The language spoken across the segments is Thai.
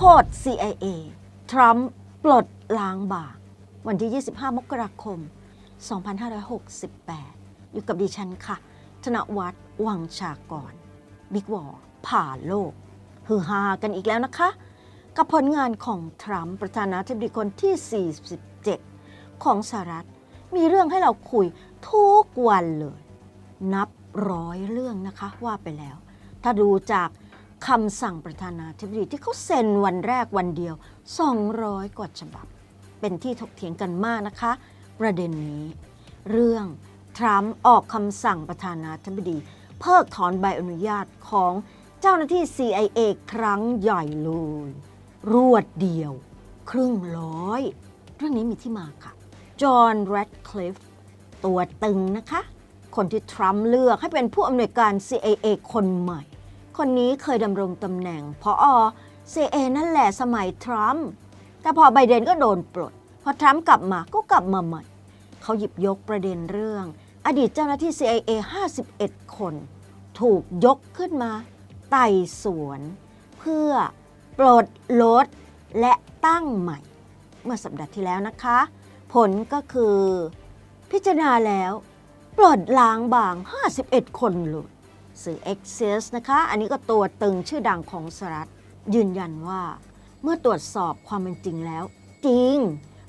ษ CIA ทรัมป์ปลดล้างบางวันที่ 25 มกราคม 2568 อยู่กับดิฉันค่ะ ธนวัฒน์วังชากรบิ๊กวอร์ผ่าโลก ฮือฮากันอีกแล้วนะคะ กับผลงานของทรัมป์ประธานาธิบดีคนที่ 47 ของสหรัฐ มีเรื่องให้เราคุยทุกวันเลย นับร้อยเรื่องนะคะว่าไปแล้ว ถ้าดูจาก คำสั่งประธานาธิบดีที่เขาเซ็นวันแรกวันเดียว 200 กว่าฉบับ เป็นที่ถกเถียงกันมากนะคะ ประเด็นนี้ เรื่องทรัมป์ออกคำสั่งประธานาธิบดี เพิกถอนใบอนุญาตของเจ้าหน้าที่ CIA ครั้งใหญ่เลยรวดเดียว ครึ่งร้อย เรื่องนี้มีที่มาค่ะ จอห์นแรดคลิฟตัวตึงนะคะ คนที่ทรัมป์เลือกให้เป็นผู้อำนวยการ CIA คนใหม่ คนนี้เคยดำรงตำแหน่งพออ CIA นั่นแหละสมัยทรัมป์แต่พอไบเดนก็โดนปลด พอทรัมป์กลับมาก็กลับมาใหม่ เขาหยิบยกประเด็นเรื่อง อดีตเจ้าหน้าที่ CIA 51 คน ถูกยกขึ้นมาไต่สวน เพื่อปลดลดและตั้งใหม่ เมื่อสัปดาห์ที่แล้วนะคะ ผลก็คือ พิจารณาแล้ว ปลดล้างบาง 51 คนเลย สื่อ Access นะคะ อันนี้ก็ตัวตึงชื่อดังของสหรัฐ ยืนยันว่า เมื่อตรวจสอบความเป็นจริงแล้ว จริง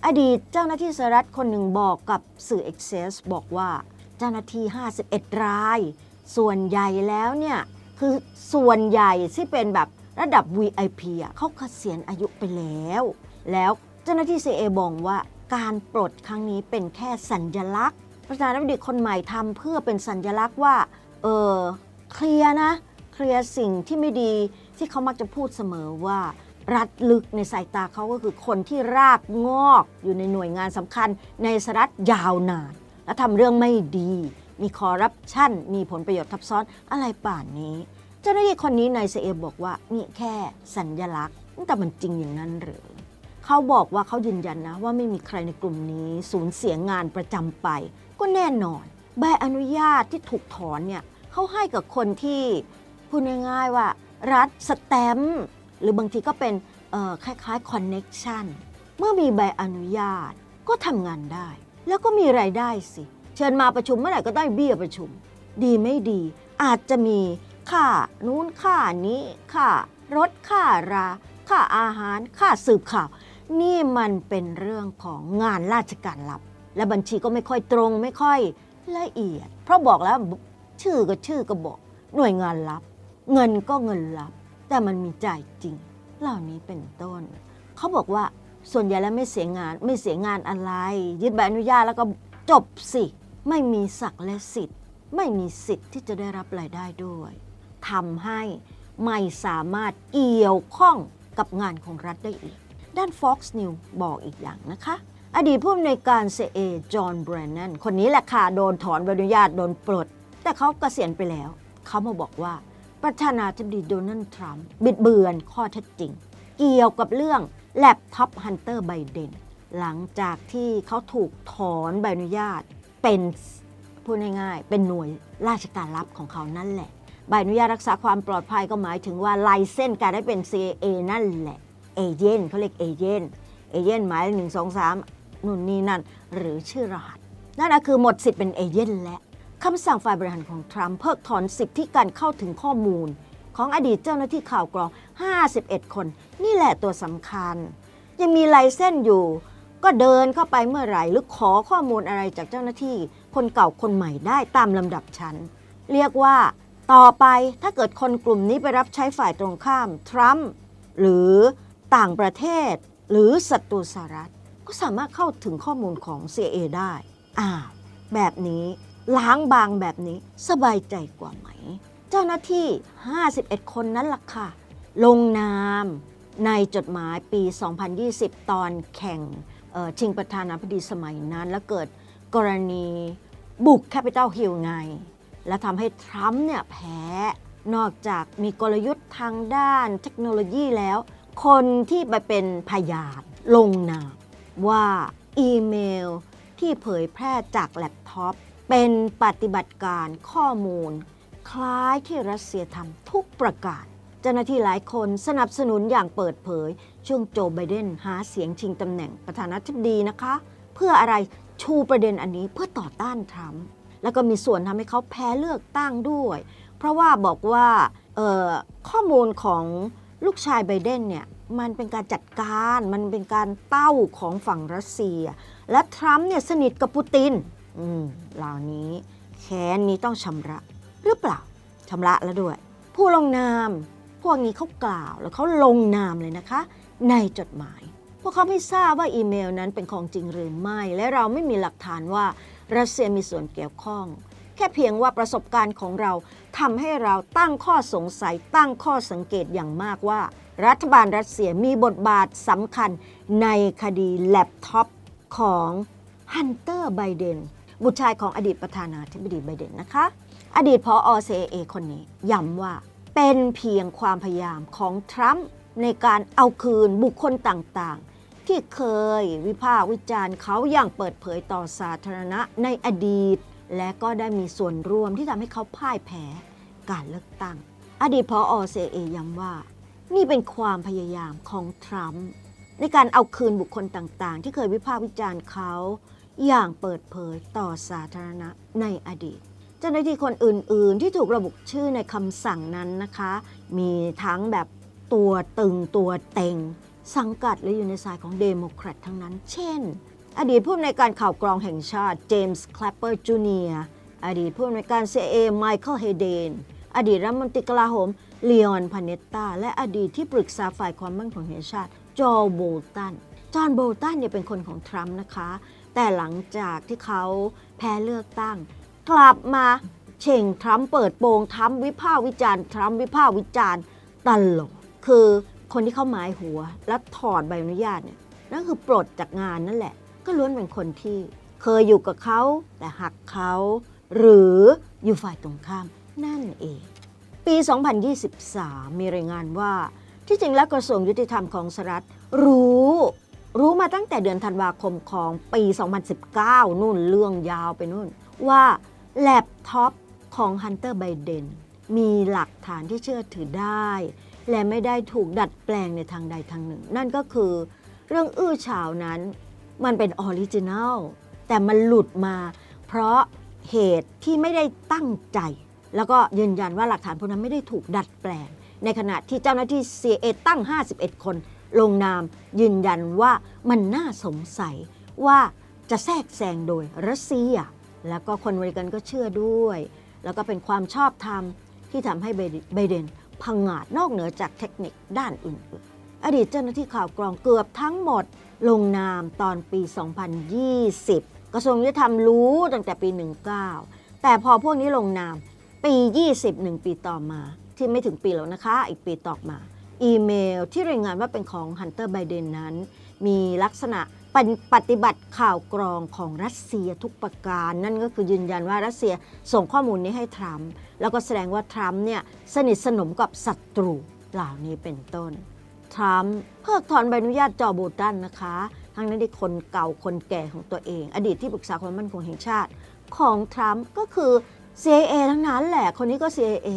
อดีตเจ้าหน้าที่สหรัฐคนหนึ่งบอกกับสื่อ Access บอกว่าเจ้าหน้าที่ 51 ราย ส่วนใหญ่แล้วเนี่ย คือส่วนใหญ่ที่เป็นแบบระดับ VIP อะเขาเกษียณอายุไปแล้ว แล้วเจ้าหน้าที่ CA บอกว่าการปลดครั้งนี้เป็นแค่สัญญลักษณ์ประธานาธิบดีคนใหม่ทำเพื่อเป็นสัญญลักษณ์ว่า เออ เคลียร์นะ เคลียร์สิ่งที่ไม่ดีที่เขามักจะพูดเสมอว่า รัฐลึกในสายตาเขาก็คือคนที่รากงอกอยู่ในหน่วยงานสำคัญ ในสรัฐยาวนาน และทำเรื่องไม่ดี มีคอร์รัปชันมีผลประโยชน์ทับซ้อนอะไรป่านนี้ เจ้าหน้าที่คนนี้ในเซเอบอกว่านี่แค่สัญญลักษณ์ แต่มันจริงอย่างนั้นหรือเขาบอกว่าเขายืนยันนะว่าไม่มีใครในกลุ่มนี้สูญเสียงานประจำไป ก็แน่นอน ใบอนุญาตที่ถูกถอนเนี่ย เขาให้กับคนที่พูดง่ายๆว่า รัฐสแตมป์หรือบางทีก็เป็นคล้ายๆคอนเน็กชันเมื่อมีใบอนุญาตก็ทำงานได้ แล้วก็มีไรายได้สิ เชิญมาประชุมเมื่อไหร่ก็ได้เบี้ยประชุม ดีไม่ดี อาจจะมีค่านู้นค่านี้ค่ารถค่ารา ค่าอาหารค่าสืบข่าว นี่มันเป็นเรื่องของงานราชการลับ และบัญชีก็ไม่ค่อยตรงไม่ค่อยละเอียด เพราะบอกแล้ว ชื่อก็ชื่อก็บอก หน่วยงานลับ เงินก็เงินลับ แต่มันมีจ่ายจริง เหล่านี้เป็นต้น เขาบอกว่าส่วนใหญ่แล้วไม่เสียงานไม่เสียงานอะไร ยึดใบอนุญาตแล้วก็จบสิ ไม่มีศักดิ์และสิทธิ์ ไม่มีสิทธิ์ที่จะได้รับรายได้ด้วยทำให้ไม่สามารถเกี่ยวข้องกับงานของรัฐได้อีก ด้าน Fox News บอกอีกอย่างนะคะ อดีตผู้อำนวยการ CIA จอห์นแบรนนันคนนี้แหละค่ะ โดนถอนใบอนุญาตโดนปลด แต่เขาเกษียณไปแล้ว เขามาบอกว่า ประธานาธิบดีโดนัลด์ทรัมป์บิดเบือนข้อเท็จจริง เกี่ยวกับเรื่องแล็ปท็อปฮันเตอร์ไบเดนหลังจากที่เขาถูกถอนใบอนุญาตเป็นพูดง่ายๆ เป็นหน่วยราชการลับของเขานั่นแหละ ใบอนุญาตรักษาความปลอดภัยก็หมายถึงว่าไลเส้นการได้เป็น CIA นั่นแหละ เอเจนต์เขาเรียกเอเจนต์เอเจนต์หมายหนึ่งสองสามนู่นนี่นั่น หรือชื่อรหัส นั่นคือหมดสิทธิ์เป็นเอเจนต์และ คำสั่งฝ่ายบริหารของทรัมป์เพิกถอนสิทธิการเข้าถึงข้อมูล ของอดีตเจ้าหน้าที่ข่าวกรอง 51 คน นี่แหละตัวสำคัญ ยังมีไลเส้นอยู่ ก็เดินเข้าไปเมื่อไหร่หรือขอข้อมูลอะไรจากเจ้าหน้าที่ คนเก่าคนใหม่ได้ตามลำดับชั้น เรียกว่า ต่อไปถ้าเกิดคนกลุ่มนี้ไปรับใช้ฝ่ายตรงข้ามทรัมป์หรือต่างประเทศ หรือศัตรูสหรัฐ ก็สามารถเข้าถึงข้อมูลของ CIA ได้อ้าวแบบนี้ ล้างบางแบบนี้สบายใจกว่าไหม เจ้าหน้าที่ 51 คนนั้นล่ะค่ะ ลงนามในจดหมายปี 2020 ตอนแข่งชิงประธานาธิบดีสมัยนั้น แล้วเกิดกรณีบุกแคปิตอลฮิลไง และทำให้ทรัมป์เนี่ยแพ้ นอกจากมีกลยุทธ์ทางด้านเทคโนโลยีแล้ว คนที่ไปเป็นพยานลงนามว่าอีเมลที่เผยแพร่จากแล็ปท็อป เป็นปฏิบัติการข้อมูล คล้ายที่รัสเซียทำทุกประการเจ้าหน้าที่หลายคนสนับสนุนอย่างเปิดเผย ช่วงโจไบเดนหาเสียงชิงตำแหน่งประธานาธิบดีนะคะ เพื่ออะไรชูประเด็นอันนี้เพื่อต่อต้านทรัมป์แล้วก็มีส่วนทำให้เขาแพ้เลือกตั้งด้วย เพราะว่าบอกว่าข้อมูลของลูกชายไบเดนเนี่ยมันเป็นการจัดการมันเป็นการเต้าของฝั่งรัสเซีย และทรัมป์เนี่ยสนิทกับปูติน อืมเหล่านี้แค้นนี้ต้องชำระหรือเปล่าชำระแล้วด้วย ผู้ลงนาม พวกนี้เขากล่าวแล้วเขาลงนามเลยนะคะ ในจดหมาย พวกเขาไม่ทราบว่าอีเมลนั้นเป็นของจริงหรือไม่ และเราไม่มีหลักฐานว่ารัสเซียมีส่วนเกี่ยวข้อง แค่เพียงว่าประสบการณ์ของเราทำให้เราตั้งข้อสงสัยตั้งข้อสังเกตอย่างมากว่า รัฐบาลรัสเซียมีบทบาทสำคัญในคดีแล็ปท็อปของฮันเตอร์ไบเดน บุตรชายของอดีตประธานาธิบดีไบเดนนะคะ อดีตพออ CIA คนนี้ย้ำว่าเป็นเพียงความพยายามของทรัมป์ในการเอาคืนบุคคลต่างๆ ที่เคยวิพากษ์วิจารณ์เขาอย่างเปิดเผยต่อสาธารณะในอดีต และก็ได้มีส่วนร่วมที่ทำให้เขาพ่ายแพ้การเลือกตั้ง อดีตพออ CIA ย้ำว่า นี่เป็นความพยายามของทรัมป์ในการเอาคืนบุคคลต่างๆ ที่เคยวิพากษ์วิจารณ์เขา อย่างเปิดเผยต่อสาธารณะในอดีต เจ้าหน้าที่คนอื่น ๆ ที่ถูกระบุชื่อในคำสั่งนั้นนะคะ มีทั้งแบบตัวตึงตัวเต็ง สังกัดและอยู่ในสายของเดโมแครตทั้งนั้น เช่น อดีตผู้อำนวยการข่าวกรองแห่งชาติเจมส์คลปเปอร์จูเนียอดีตผู้อำนวยการ CIA ไมเคิลเฮเดนอดีตรัฐมนตรีกลาโหมเลออนพาเนตตาและอดีตที่ปรึกษาฝ่ายความมั่นคงแห่งชาติจอห์นโบลตันจอห์นโบลตันเนี่ยเป็นคนของทรัมป์นะคะ แต่หลังจากที่เขาแพ้เลือกตั้ง กลับมาเช่งทรัมป์เปิดโปงทรัมป์วิพากษ์วิจารณ์ทรัมป์วิพากษ์วิจารณ์ตลอดคือคนที่เข้าหมายหัว และถอดใบอนุญาตเนี่ยนั่นคือปลดจากงานนั่นแหละ ก็ล้วนเป็นคนที่เคยอยู่กับเขาแต่หักเขาหรืออยู่ฝ่ายตรงข้ามนั่นเอง ปี 2023 มีรายงานว่าที่จริงแล้วกระทรวงยุติธรรมของสหรัฐรู้ รู้มาตั้งแต่เดือนธันวาคมของปี 2019 นู่นเรื่องยาวไปนู่น ว่าแล็ปท็อปของฮันเตอร์ไบเดนมีหลักฐานที่เชื่อถือได้ และไม่ได้ถูกดัดแปลงในทางใดทางหนึ่ง นั่นก็คือเรื่องอื้อฉาวนั้นมันเป็นออริจินัลแต่มันหลุดมา เพราะเหตุที่ไม่ได้ตั้งใจ แล้วก็ยืนยันว่าหลักฐานพวกนั้นไม่ได้ถูกดัดแปลง ในขณะที่เจ้าหน้าที่ CIA ตั้ง 51 คน ลงนามยืนยันว่ามันน่าสงสัยว่าจะแทรกแซงโดยรัสเซีย แล้วก็คนอเมริกันก็เชื่อด้วย แล้วก็เป็นความชอบธรรมที่ทำให้ไบเดนพังงาดนอกเหนือจากเทคนิคด้านอื่นๆ อดีตเจ้าหน้าที่ข่าวกรองเกือบทั้งหมด ลงนามตอนปี 2020 กระทรวงยุติธรรมรู้ตั้งแต่ปี 19 แต่พอพวกนี้ลงนามปี 21 ปีต่อมา ที่ไม่ถึงปีแล้วนะคะ อีกปีต่อมา อีเมลที่รายงานว่าเป็นของฮันเตอร์ไบเดนนั้น มีลักษณะปปฏิบัติข่าวกรองของรัสเซียทุกประการ นั่นก็คือยืนยันว่ารัสเซียส่งข้อมูลนี้ให้ทรัมป์แล้วก็แสดงว่าทรัมป์เนี่ยสนิทสนมกับศัตรูเหล่านี้เป็นต้น ทรัมป์เพิกถอนใบอนุญาตจอโบูตันนะคะ ทั้งนั้นที่คนเก่าคนแก่ของตัวเอง อดีตที่ปรึกษาความมั่นคงแห่งชาติ ของทรัมป์ก็คือ CIA ทั้งนั้นแหละคนนี้ก็ CIA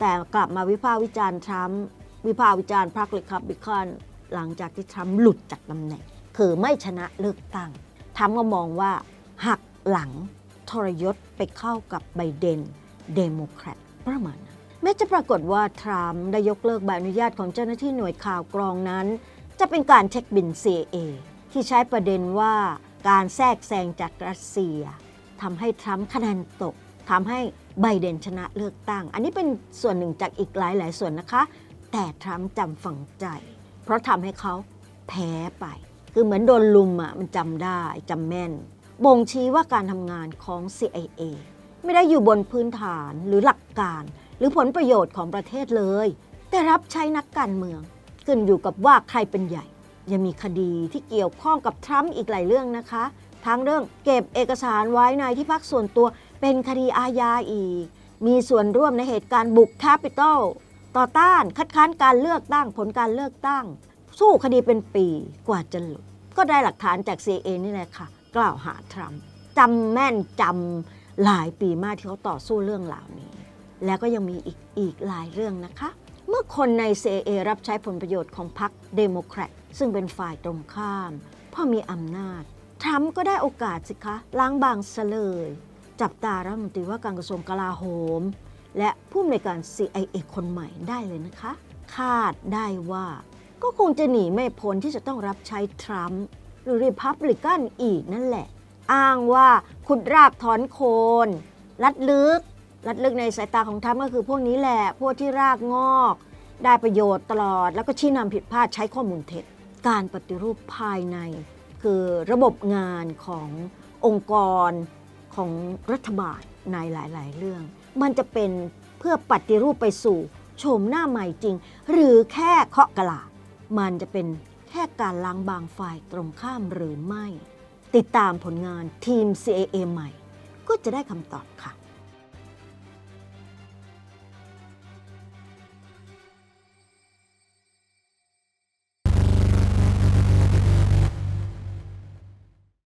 แต่กลับมาวิพากษ์วิจารณ์ทรัมป์ วิพากษ์วิจารณ์พรรคลิคับบิคอนหลังจากที่ทรัมป์หลุดจากตำแหน่ง คือไม่ชนะเลือกตั้งทรัมป์ก็มองว่าหักหลังทรยศไปเข้ากับไบเดนเดโมแครตประมาณนั้นแม้จะปรากฏว่าทรัมป์ได้ยกเลิกใบอนุญาตของเจ้าหน้าที่หน่วยข่าวกรองนั้น จะเป็นการเช็คบิน CIA ที่ใช้ประเด็นว่าการแทรกแซงจากรัสเซียทำให้ทรัมป์คะแนนตกทำให้ไบเดนชนะเลือกตั้ง อันนี้เป็นส่วนหนึ่งจากอีกหลายหลายๆส่วนนะคะ แต่ทรัมป์จำฝังใจ เพราะทำให้เขาแพ้ไป คือเหมือนโดนลุมอะมันจำได้จำแม่น บ่งชี้ว่าการทำงานของ CIA ไม่ได้อยู่บนพื้นฐานหรือหลักการ หรือผลประโยชน์ของประเทศเลย แต่รับใช้นักการเมืองขึ้นอยู่กับว่าใครเป็นใหญ่ ยังมีคดีที่เกี่ยวข้องกับทรัมป์อีกหลายเรื่องนะคะ ทั้งเรื่องเก็บเอกสารไว้ในที่พักส่วนตัวเป็นคดีอาญาอีก มีส่วนร่วมในเหตุการณ์บุกแคปิตอล ต่อต้านคัดค้านการเลือกตั้งผลการเลือกตั้ง สู้คดีเป็นปีกว่าจะหลุด ก็ได้หลักฐานจาก CIA นี่แหละค่ะ กล่าวหาทรัมป์จำแม่นจำหลายปีมากที่เขาต่อสู้เรื่องเหล่านี้ แล้วก็ยังมีอีกอีกหลายเรื่องนะคะ เมื่อคนใน CIA รับใช้ผลประโยชน์ของพรรคเดโมแครตซึ่งเป็นฝ่ายตรงข้ามพราะมีอำนาจทรัมป์ก็ได้โอกาสสิคะล้างบางซะเลย จับตารัฐมนตรีว่าการกระทรวงกลาโหม และผู้อำนวยการ CIA คนใหม่ได้เลยนะคะ คาดได้ว่า ก็คงจะหนีไม่พ้นที่จะต้องรับใช้ทรัมป์หรือริพับลิกันอีกนั่นแหละ อ้างว่าขุดรากถอนโคนลัดลึกลัดลึกในสายตาของทรัมป์ก็คือพวกนี้แหละ พวกที่รากงอก ได้ประโยชน์ตลอด แล้วก็ชี้นำผิดพลาดใช้ข้อมูลเท็จ การปฏิรูปภายใน คือระบบงานขององค์กรของรัฐบาลในหลาย ๆ เรื่อง มันจะเป็นเพื่อปฏิรูปไปสู่โฉมหน้าใหม่จริง หรือแค่เคาะกะลา มันจะเป็นแค่การล้างบางฝ่ายตรงข้ามหรือไม่ ติดตามผลงานทีม CAA ใหม่ ก็จะได้คำตอบค่ะ